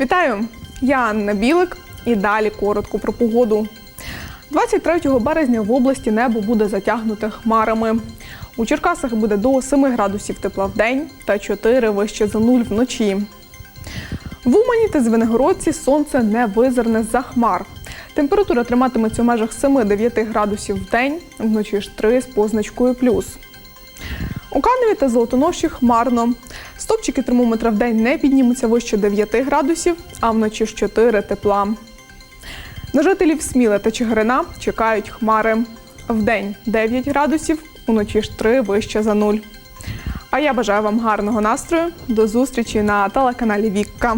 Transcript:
Вітаю! Я Анна Білик і далі коротко про погоду. 23 березня в області небо буде затягнуте хмарами. У Черкасах буде до 7 градусів тепла в день та 4 вище за нуль вночі. В Умані та Звенигородці сонце не визирне з-за хмар. Температура триматиметься у межах 7-9 градусів в день, вночі ж 3 з позначкою плюс. У Каневі та Золотоноші хмарно. Стопчики термометра в день не піднімуться вище 9 градусів, а вночі ж 4 тепла. На жителів Сміла та Чигирина чекають хмари. Вдень 9 градусів, уночі ж 3 вище за нуль. А я бажаю вам гарного настрою. До зустрічі на телеканалі Вікка.